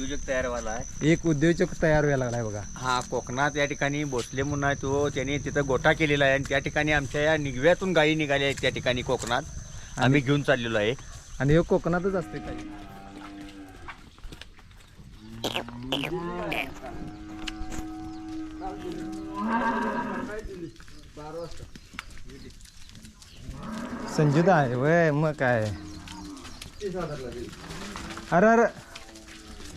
उद्योजक तयार व्हायला आहे. एक उद्योजक तयार व्हायला लागलाय बघा. हा कोकणात या ठिकाणी भोसले म्हणून आहे तो त्यांनी तिथं गोठा केलेला आहे आणि त्या ठिकाणी आमच्या या निगव्यातून गायी निघाल्या आहेत त्या ठिकाणी कोकणात. आम्ही घेऊन चाललेलो आहे. आणि हे कोकणातच असते काही. संजुदा आहे वय मग काय? अरे अरे.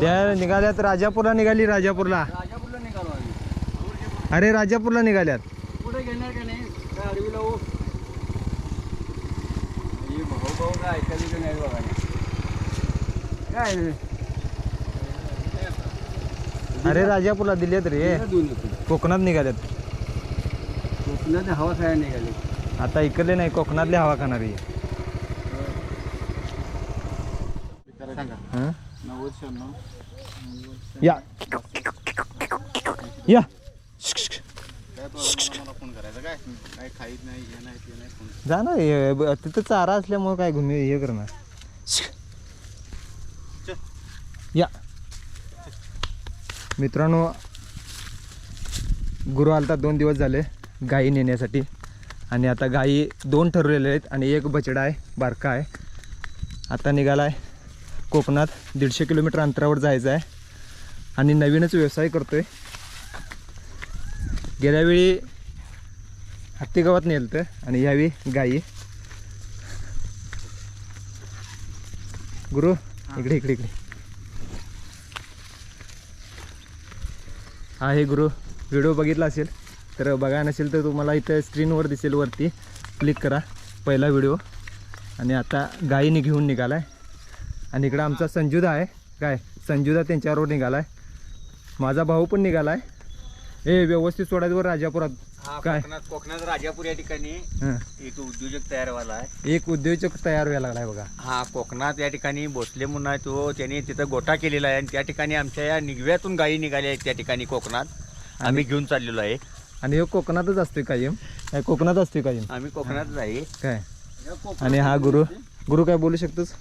द्या निघाल्यात. राजापूरला निघाली राजापूरला. राजापूरला निघालो आम्ही. अरे राजापूरला निघाल्यात. कुठे घेणार का नाही? काय अडवीला हो? भाऊ भाऊ काय ऐकायचं का नाही बघा. काय अरे राजापूरला दिलेत रे. कोकणात निघाल्यात. कोकणात हवा खायला निघाली. आता इकडले नाही कोकणातले हवा खाणारी. हं? नव्वद शहाण्णव. या. या. जा ना तिथं चारा असल्यामुळे काय घुमी हे करणार. या. मित्रांनो गुरु आलता दोन दिवस झाले गाई नेण्यासाठी. आणि आता गाई दोन ठरवलेले आहेत आणि एक बछडा आहे बारका आहे. आता निघाला आहे कोकणात दीडशे किलोमीटर अंतरावर जायचं आहे. आणि नवीनच व्यवसाय करतो आहे गेल्यावेळी हत्ती गावात नेलं आणि यावी गाई. गुरु इकडे इकडे इकडे. हा हे गुरु व्हिडिओ बघितला असेल तर बघा नसेल तर तुम्हाला इथं स्क्रीनवर दिसेल वरती. क्लिक करा पहिला व्हिडिओ. आणि आता गाईने घेऊन निघाला आहे आणि इकडं आमचा संजुदा आहे. काय? संजुदा त्यांच्याबरोबर निघाला आहे माझा भाऊ पण निघाला आहे ए व्यवस्थित सोडायचं राजापुरात. हा काय? कोकणात राजापूर या ठिकाणी हां. एक उद्योजक तयार व्हायला आहे. एक उद्योजक तयार व्हायला लागलाय बघा. हा कोकणात या ठिकाणी भोसले म्हणून आहे तो. त्यांनी तिथं गोठा केलेला आहे आणि त्या ठिकाणी आमच्या या निगव्यातून गायी निघाल्या आहेत त्या ठिकाणी कोकणात. आम्ही घेऊन चाललेलो आहे. आणि हे कोकणातच असतोय कायम? काय कोकणात असतोय कायम? आम्ही कोकणातच आहे. काय? आणि हा गुरु गुरु काय बोलू शकतोस?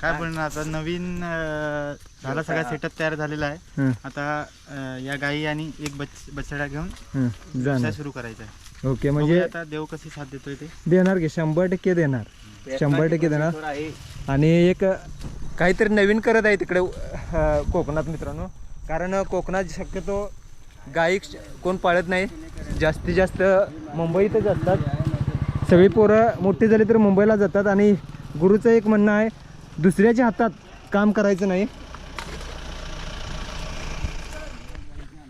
काय बोलणार आता नवीन अं, झाला सगळा सेटअप तयार झालेला आहे. हं, आता अं, या गाई आणि एक बच बछडा घेऊन हं, व्यवसाय जाणार सुरू करायचा आहे. ओके म्हणजे आता देव कशी साथ देतोय ते. देणार की शंभर टक्के देणार? शंभर टक्के देणार? आहे. आणि एक काहीतरी नवीन करत आहे तिकडे अं, कोकणात मित्रांनो. कारण कोकणात शक्यतो गाई कोण पाळत नाही. जास्तीत जास्त मुंबईतच असतात सगळी पोरं मोठी झाली तर मुंबईला जातात. आणि गुरुचं एक म्हणणं आहे दुसऱ्याच्या हातात काम करायचं नाही.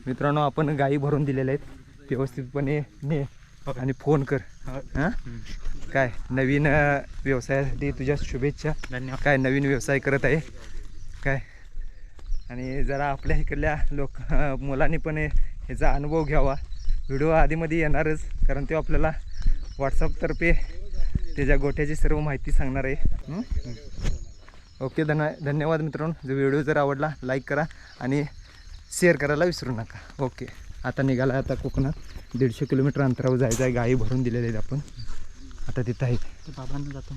मित्रांनो आपण गाई भरून दिलेल्या आहेत. व्यवस्थितपणे ने आणि फोन कर. हां? काय नवीन व्यवसायासाठी तुझ्या शुभेच्छा. धन्यवाद. काय नवीन व्यवसाय करत आहे? काय? आणि जरा आपल्या इकडल्या लोक मुलांनी पण ह्याचा अनुभव घ्यावा. व्हिडिओ आधीमध्ये येणारच कारण ते आपल्याला व्हॉट्सअपतर्फे त्याच्या गोठ्याची सर्व माहिती सांगणार आहे? ओके धन्य धन्यवाद मित्रांनो. जो व्हिडिओ जर आवडला लाईक करा आणि शेअर करायला विसरू नका. ओके आता निघाला आता कोकणात. दीडशे किलोमीटर अंतरावर जायचं आहे. गाई भरून दिलेले आहेत आपण. आता तिथं आहे. बाबांना जातो